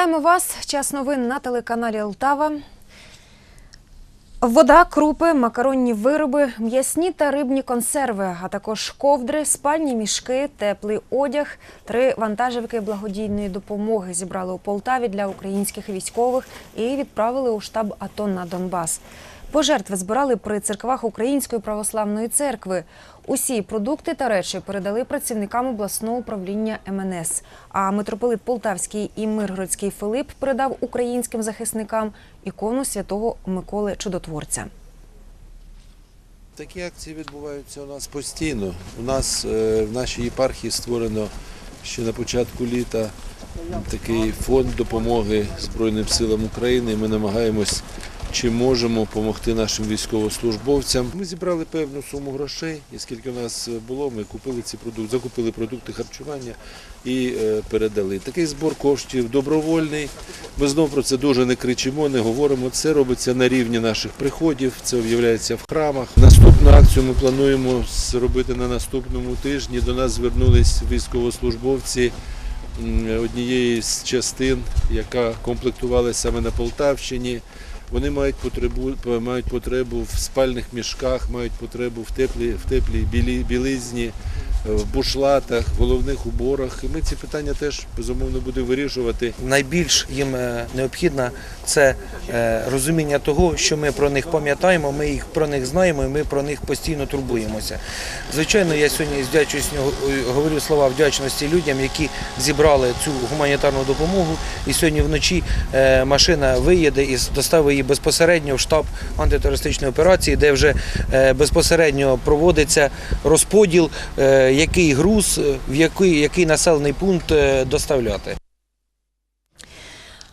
Вітаємо вас. Час новин на телеканалі Лтава. Вода, крупи, макаронні вироби, м'ясні та рибні консерви, а також ковдри, спальні мішки, теплий одяг. Три вантажівки благодійної допомоги зібрали у Полтаві для українських військових і відправили у штаб АТО на Донбас. Пожертви збирали при церквах Української православної церкви. Усі продукти та речі передали працівникам обласного управління МНС. А митрополит Полтавський і Миргородський Филип передав українським захисникам ікону святого Миколи Чудотворця. Такі акції відбуваються у нас постійно. У нас е, в нашій єпархії створено ще на початку літа такий фонд допомоги Збройним силам України. Ми намагаємось, чи можемо допомогти нашим військовослужбовцям. Ми зібрали певну суму грошей, і скільки у нас було, ми купили ці продукти, закупили продукти харчування і е, передали. Такий збор коштів добровольний. Ми знову про це дуже не кричимо, не говоримо. Це робиться на рівні наших приходів, це об'являється в храмах. Наступну акцію ми плануємо зробити на наступному тижні. До нас звернулись військовослужбовці однієї з частин, яка комплектувалася саме на Полтавщині. Вони мають потребу, мають потребу в спальних мішках, мають потребу в теплій, в теплій білі, білизні, в бушлатах, головних уборах. І ми ці питання теж безумовно будемо вирішувати. найбільш їм е, необхідно це е, розуміння того, що ми про них пам'ятаємо, ми їх про них знаємо, і ми про них постійно турбуємося. Звичайно, я сьогодні е, говорю слова вдячності людям, які зібрали цю гуманітарну допомогу. І сьогодні вночі е, машина виїде і доставить її безпосередньо в штаб антитерористичної операції, де вже е, безпосередньо проводиться розподіл, е, який груз, в який, який населений пункт е, доставляти.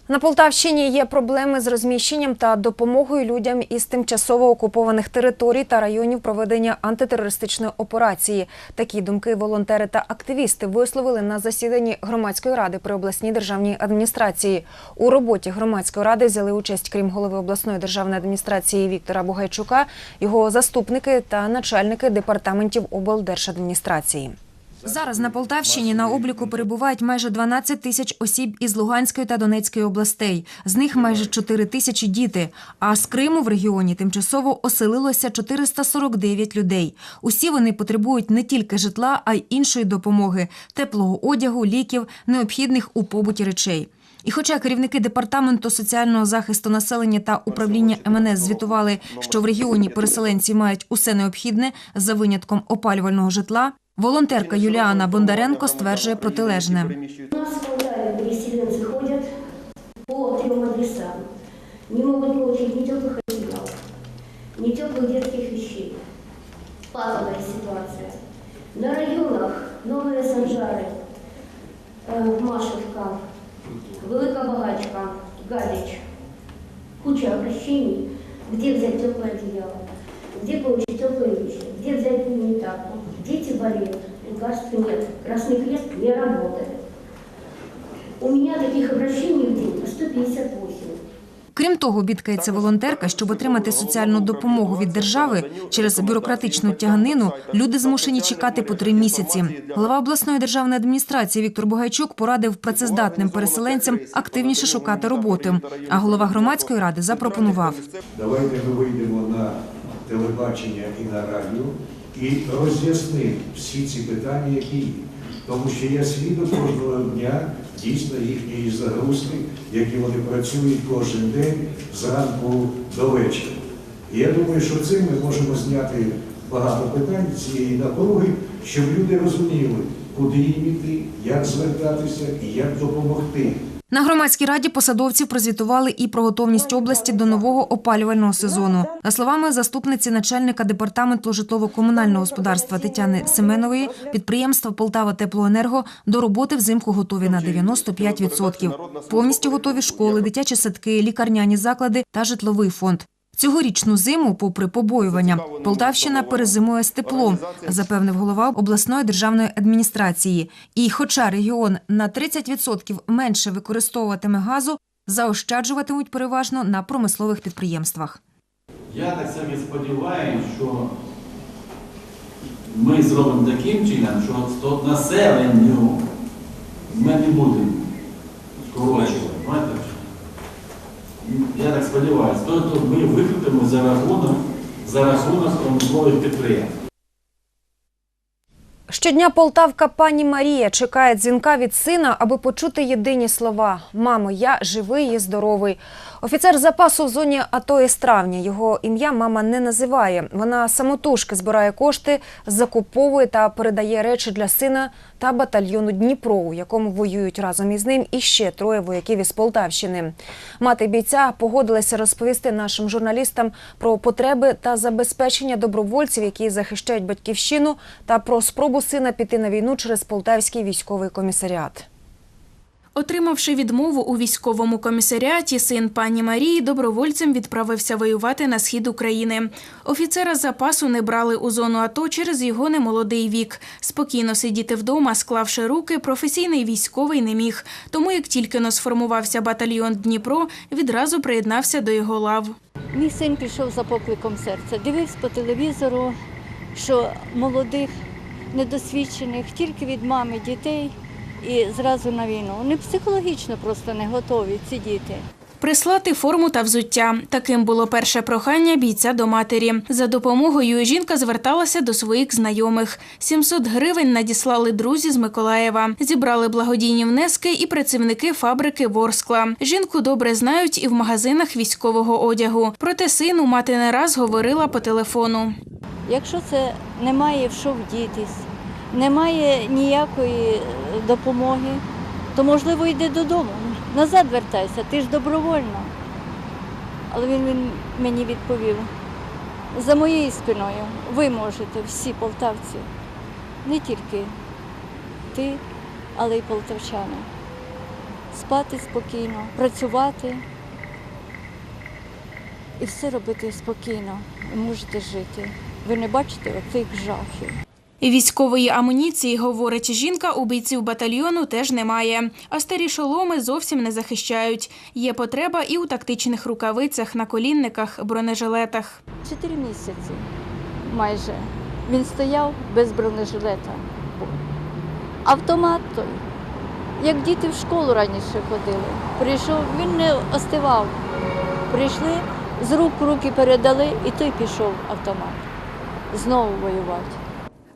На Полтавщині є проблеми з розміщенням та допомогою людям із тимчасово окупованих територій та районів проведення антитерористичної операції. Такі думки волонтери та активісти висловили на засіданні громадської ради при обласній державній адміністрації. У роботі громадської ради взяли участь, крім голови обласної державної адміністрації Віктора Бугайчука, його заступники та начальники департаментів облдержадміністрації. Зараз на Полтавщині на обліку перебувають майже 12 тисяч осіб із Луганської та Донецької областей. З них майже 4 тисячі діти. А з Криму в регіоні тимчасово оселилося 449 людей. Усі вони потребують не тільки житла, а й іншої допомоги теплого одягу, ліків, необхідних у побуті речей. І хоча керівники департаменту соціального захисту населення та управління МНС звітували, що в регіоні переселенці мають усе необхідне за винятком опалювального житла, волонтерка Юліана Бондаренко стверджує протилежне. У нас в Полтаве переселенцы ходят по трем адресам. Не могут получить ни теплых одеял, ни теплых детских вещей. Патовая ситуация. На районах Новые Санжары, э, Машевка, Велика Багачка, Галич. Куча обращений, где взять теплое одеяло, где получить Дети болеют, лекарств нет, Красный Крест не работает. У меня таких обращений в день по 158. Крім того, бідкається волонтерка, щоб отримати соціальну допомогу від держави через бюрократичну тяганину, люди змушені чекати по три місяці. Голова обласної державної адміністрації Віктор Бугайчук порадив працездатним переселенцям активніше шукати роботи. А голова громадської ради запропонував. Давайте ми вийдемо на телебачення і на радіо і роз'яснимо всі ці питання, які є. Тому що я свідок кожного дня дійсно їхньої загрузки, які вони працюють кожен день зранку до вечора. І я думаю, що цим ми можемо зняти багато питань цієї напруги, щоб люди розуміли, куди їм іти, як звертатися і як допомогти. На громадській раді посадовці прозвітували і про готовність області до нового опалювального сезону. За словами заступниці начальника департаменту житлово-комунального господарства Тетяни Семенової, підприємства Полтава Теплоенерго до роботи взимку готові на 95%. Повністю готові школи, дитячі садки, лікарняні заклади та житловий фонд. Цьогорічну зиму, попри побоювання, Полтавщина перезимує з теплом, запевнив голова обласної державної адміністрації. І, хоча регіон на 30% менше використовуватиме газу, заощаджуватимуть переважно на промислових підприємствах. Я так собі сподіваюся, що ми зробимо таким чином, що населенню ми не будемо скорочувати. Я так сподіваюся, тобто ми викрутимо за рахунок, за рахунок промислових підприємств. Щодня полтавка пані Марія чекає дзвінка від сина, аби почути єдині слова: Мамо, я живий і здоровий. Офіцер запасу в зоні АТО із травня. Його ім'я мама не називає. Вона самотужки збирає кошти, закуповує та передає речі для сина та батальйону Дніпро, у якому воюють разом із ним і ще троє вояків із Полтавщини. Мати бійця погодилася розповісти нашим журналістам про потреби та забезпечення добровольців, які захищають батьківщину, та про спробу сина піти на війну через полтавський військовий комісаріат. Отримавши відмову у військовому комісаріаті, син пані Марії добровольцем відправився воювати на схід України. Офіцера запасу не брали у зону АТО через його немолодий вік. Спокійно сидіти вдома, склавши руки, професійний військовий не міг. Тому, як тільки но сформувався батальйон Дніпро, відразу приєднався до його лав. Мій син пішов за покликом серця. Дивився по телевізору, що молодих, недосвідчених, тільки від мами дітей і зразу на війну. Вони психологічно просто не готові ці діти. Прислати форму та взуття. Таким було перше прохання бійця до матері. За допомогою жінка зверталася до своїх знайомих. 700 гривень надіслали друзі з Миколаєва. Зібрали благодійні внески і працівники фабрики Ворскла. Жінку добре знають і в магазинах військового одягу. Проте сину мати не раз говорила по телефону. Якщо це немає в що вдітись, немає ніякої е, допомоги, то можливо йди додому. Назад вертайся, ти ж добровольно. Але він, він мені відповів: за моєю спиною ви можете, всі полтавці, не тільки ти, але й полтавчани. Спати спокійно, працювати і все робити спокійно. Можете жити. Ви не бачите оцих жахів. Військової амуніції, говорить жінка, у бійців батальйону теж немає. А старі шоломи зовсім не захищають. Є потреба і у тактичних рукавицях, наколінниках, бронежилетах. Чотири місяці майже він стояв без бронежилета. Автомат той, як діти в школу раніше ходили. Прийшов, він не остивав. Прийшли, з рук руки передали, і той пішов автомат. Знову воювати.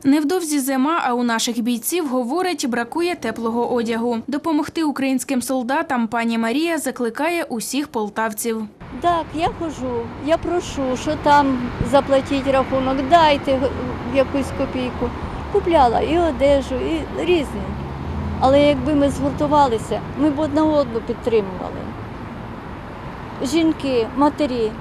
Невдовзі зима, а у наших бійців, говорить, бракує теплого одягу. Допомогти українським солдатам пані Марія закликає усіх полтавців. Так, я хожу, я прошу, що там заплатіть рахунок, дайте якусь копійку. Купляла і одежу, і різні. Але якби ми згуртувалися, ми б одна одну підтримували. Жінки, матері,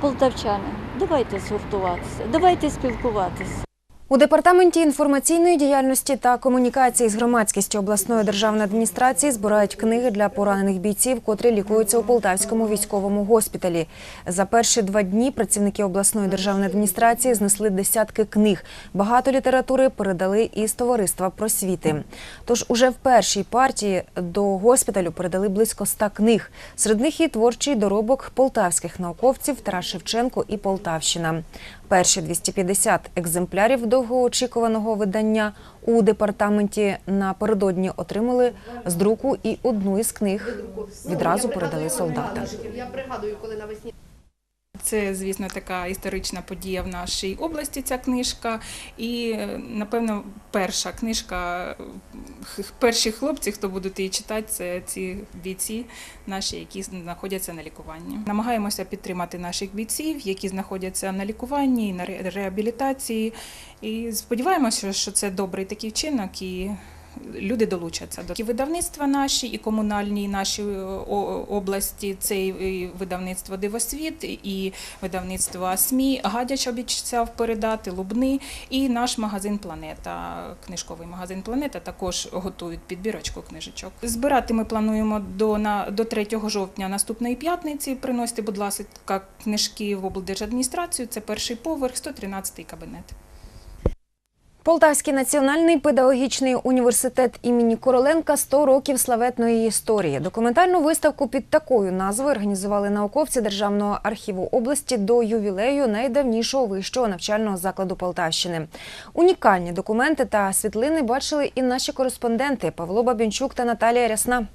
полтавчани, давайте згуртуватися, давайте спілкуватися. У департаменті інформаційної діяльності та комунікації з громадськістю обласної державної адміністрації збирають книги для поранених бійців, котрі лікуються у Полтавському військовому госпіталі. За перші два дні працівники обласної державної адміністрації знесли десятки книг. Багато літератури передали із товариства просвіти. Тож уже в першій партії до госпіталю передали близько ста книг. Серед них і творчий доробок полтавських науковців Тарас Шевченко і Полтавщина. Перші 250 екземплярів довгоочікуваного видання у департаменті напередодні отримали з друку і одну із книг відразу передали солдатам. Я пригадую, коли навесні Це, звісно, така історична подія в нашій області. Ця книжка, і е, напевно перша книжка, перші хлопці, хто будуть її читати, це ці бійці наші, які знаходяться на лікуванні. Намагаємося підтримати наших бійців, які знаходяться на лікуванні, на ре- реабілітації. І сподіваємося, що це добрий такий вчинок і. Люди долучаться до І видавництва наші і комунальні і наші е, області. Це і видавництво Дивосвіт, і видавництво СМІ. Гадяч обіцяв передати Лубни, і наш магазин Планета, книжковий магазин Планета також готують підбірочку книжечок. Збирати ми плануємо до на до 3 жовтня наступної п'ятниці. Приносити, будь ласка, книжки в облдержадміністрацію. Це перший поверх, 113 кабінет. Полтавський національний педагогічний університет імені Короленка 100 років славетної історії. Документальну виставку під такою назвою організували науковці Державного архіву області до ювілею найдавнішого вищого навчального закладу Полтавщини. Унікальні документи та світлини бачили і наші кореспонденти Павло Бабінчук та Наталія Рясна.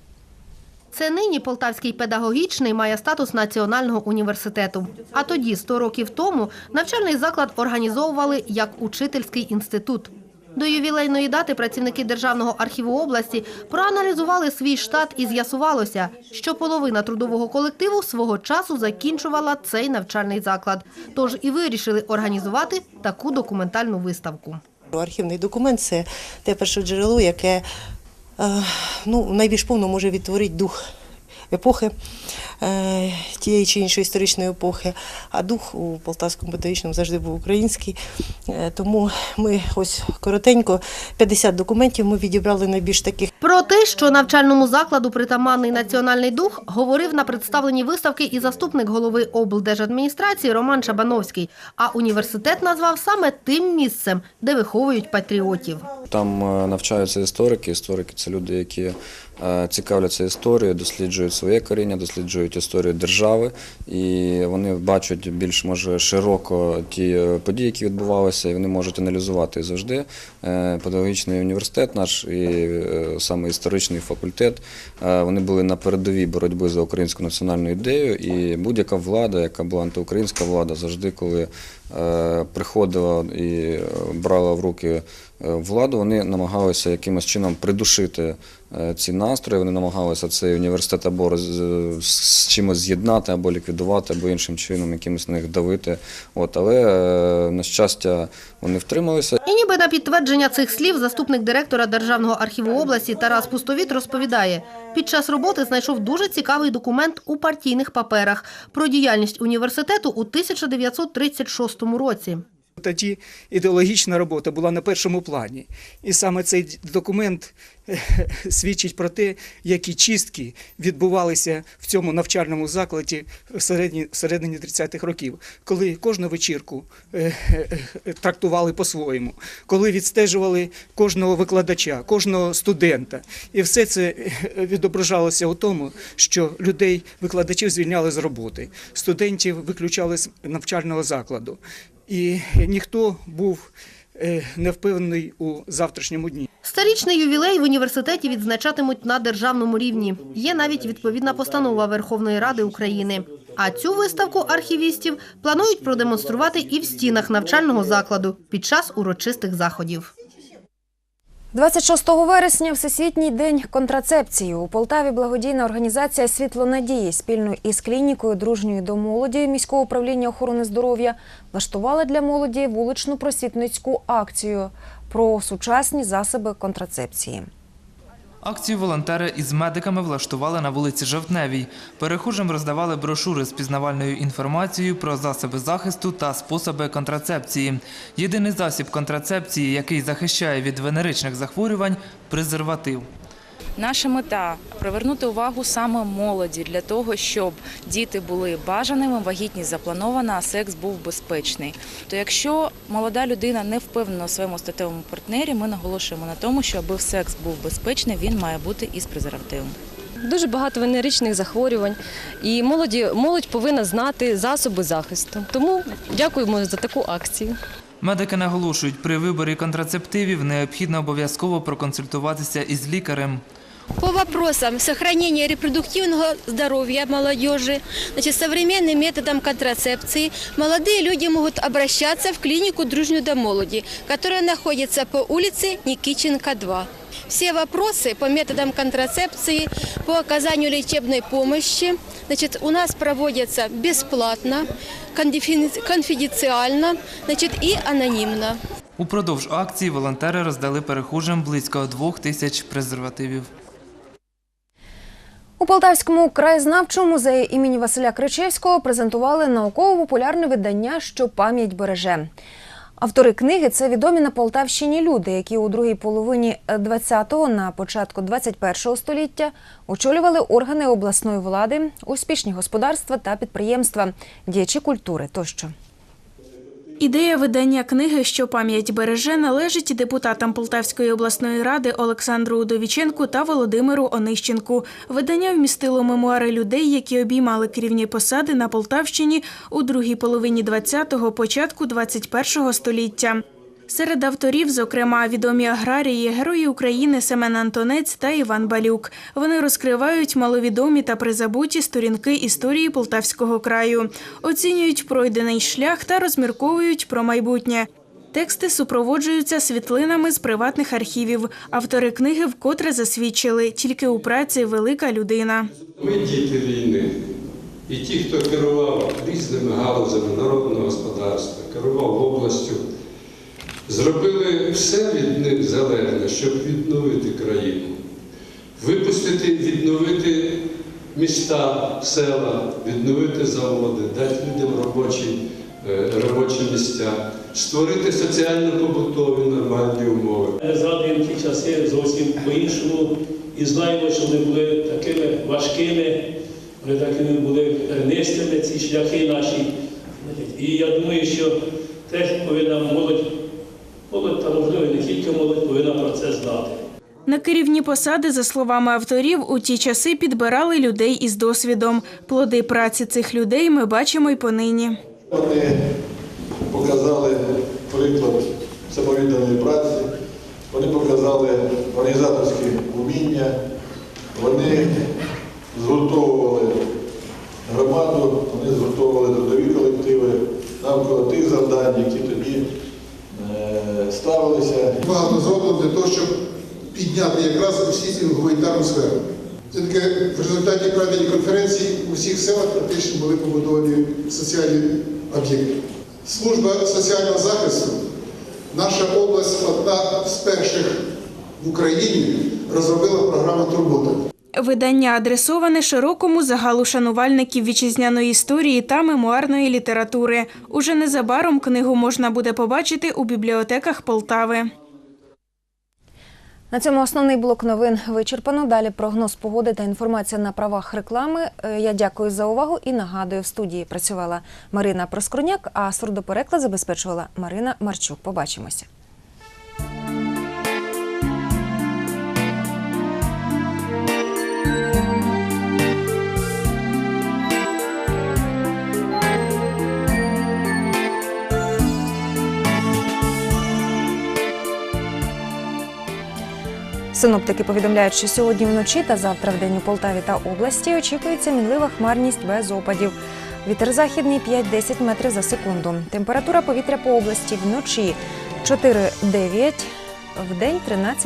Це нині Полтавський педагогічний має статус національного університету. А тоді, 100 років тому, навчальний заклад організовували як учительський інститут. До ювілейної дати працівники Державного архіву області проаналізували свій штат і з'ясувалося, що половина трудового колективу свого часу закінчувала цей навчальний заклад. Тож і вирішили організувати таку документальну виставку. Архівний документ це те перше джерело, яке ну, найбільш повно може відтворити дух епохи, е, тієї чи іншої історичної епохи. А дух у Полтавському педагогічному завжди був український. Е, Тому ми ось коротенько 50 документів ми відібрали найбільш таких. Про те, що навчальному закладу притаманний національний дух, говорив на представленні виставки і заступник голови облдержадміністрації Роман Шабановський. А університет назвав саме тим місцем, де виховують патріотів. Там е, навчаються історики. Історики це люди, які е, цікавляться історією, досліджують своє коріння, досліджують історію держави, і вони бачать більш може широко ті е, події, які відбувалися, і вони можуть аналізувати завжди. Педагогічний університет, наш і саме історичний факультет, е, вони були на передовій боротьби за українську національну ідею, і будь-яка влада, яка була антиукраїнська влада, завжди, коли приходила і е, брала в руки е, владу, вони намагалися якимось чином придушити е, ці настрої. Вони намагалися цей університет або з чимось з'єднати, або ліквідувати, або іншим чином якимось на них давити. От, але е, на щастя вони втрималися. І ніби на підтвердження цих слів заступник директора Державного архіву області Тарас Пустовіт розповідає, під час роботи знайшов дуже цікавий документ у партійних паперах про діяльність університету у 1936 році. Тоді ідеологічна робота була на першому плані. І саме цей документ е, свідчить про те, які чистки відбувалися в цьому навчальному закладі в середині, середині 30-х років, коли кожну вечірку е, е, трактували по-своєму, коли відстежували кожного викладача, кожного студента. І все це відображалося у тому, що людей, викладачів звільняли з роботи, студентів виключали з навчального закладу. І ніхто був е, не впевнений у завтрашньому дні. Старічний ювілей в університеті відзначатимуть на державному рівні. Є навіть відповідна постанова Верховної Ради України. А цю виставку архівістів планують продемонструвати і в стінах навчального закладу під час урочистих заходів. 26 вересня Всесвітній день контрацепції. У Полтаві благодійна організація Світло надії спільно із клінікою дружньої до молоді міського управління охорони здоров'я влаштували для молоді вуличну просвітницьку акцію про сучасні засоби контрацепції. Акцію волонтери із медиками влаштували на вулиці Жовтневій. Перехожим роздавали брошури з пізнавальною інформацією про засоби захисту та способи контрацепції. Єдиний засіб контрацепції, який захищає від венеричних захворювань – презерватив. Наша мета привернути увагу саме молоді для того, щоб діти були бажаними, вагітність запланована, а секс був безпечний. То якщо молода людина не впевнена у своєму статевому партнері, ми наголошуємо на тому, що аби секс був безпечний, він має бути із презервативом. Дуже багато венеричних захворювань, і молоді молодь повинна знати засоби захисту. Тому дякуємо за таку акцію. Медики наголошують, при виборі контрацептивів необхідно обов'язково проконсультуватися із лікарем. По вопросам сохранения репродуктивного здоровья молодежи, значит, современным методом контрацепции, молодые люди могут обращаться в клинику «Дружню до молоди», которая находится по улице Никиченко, 2. Все вопросы по методам контрацепции, по оказанию лечебной помощи, значит, у нас проводятся бесплатно, конфиденци- конфиденциально значит, и анонимно. Упродовж акції волонтери роздали перехожим близько двох тисяч презервативів. У Полтавському краєзнавчому музеї імені Василя Кричевського презентували науково-популярне видання Що пам'ять береже. Автори книги це відомі на Полтавщині люди, які у другій половині 20-го, на початку 21-го століття очолювали органи обласної влади, успішні господарства та підприємства, діячі культури тощо. Ідея видання книги Що пам'ять береже належить депутатам Полтавської обласної ради Олександру Удовіченку та Володимиру Онищенку. Видання вмістило мемуари людей, які обіймали керівні посади на Полтавщині у другій половині 20-го, початку 21-го століття. Серед авторів, зокрема, відомі аграрії, герої України Семен Антонець та Іван Балюк. Вони розкривають маловідомі та призабуті сторінки історії Полтавського краю, оцінюють пройдений шлях та розмірковують про майбутнє. Тексти супроводжуються світлинами з приватних архівів. Автори книги вкотре засвідчили, тільки у праці велика людина. Ми діти війни. І ті, хто керував різними галузями народного господарства, керував областю, зробили все від них залежне, щоб відновити країну, випустити, відновити міста, села, відновити заводи, дати людям робочі, е, робочі місця, створити соціально-побутові нормальні умови. Ми згадуємо ті часи зовсім по-іншому і знаємо, що вони були такими важкими, вони такими були тернистими, ці шляхи наші. І я думаю, що теж повинна молодь, молодь та можливо не тільки молодь повинна про це знати. На керівні посади, за словами авторів, у ті часи підбирали людей із досвідом. Плоди праці цих людей ми бачимо й понині. Вони показали приклад самовідданої праці, вони показали організаторські вміння, вони згуртовували громаду, вони згуртовували трудові колективи навколо тих завдань, які ставилися. Багато зроблено для того, щоб підняти якраз усі ці гуманітарну сферу. Це таке в результаті проведення конференції у всіх селах практично були побудовані соціальні об'єкти. Служба соціального захисту, наша область одна з перших в Україні розробила програму Турбота. Видання адресоване широкому загалу шанувальників вітчизняної історії та мемуарної літератури. Уже незабаром книгу можна буде побачити у бібліотеках Полтави. На цьому основний блок новин вичерпано. Далі прогноз погоди та інформація на правах реклами. Е, Я дякую за увагу і нагадую, в студії працювала Марина Проскурняк, а сурдопереклад забезпечувала Марина Марчук. Побачимося. Синоптики повідомляють, що сьогодні вночі та завтра в день у Полтаві та області очікується мінлива хмарність без опадів. Вітер західний 5-10 метрів за секунду. Температура повітря по області вночі 4-9, в день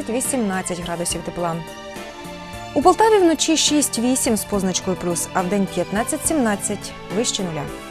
13-18 градусів тепла. У Полтаві вночі 6-8 з позначкою плюс, а в день 15-17 вище нуля.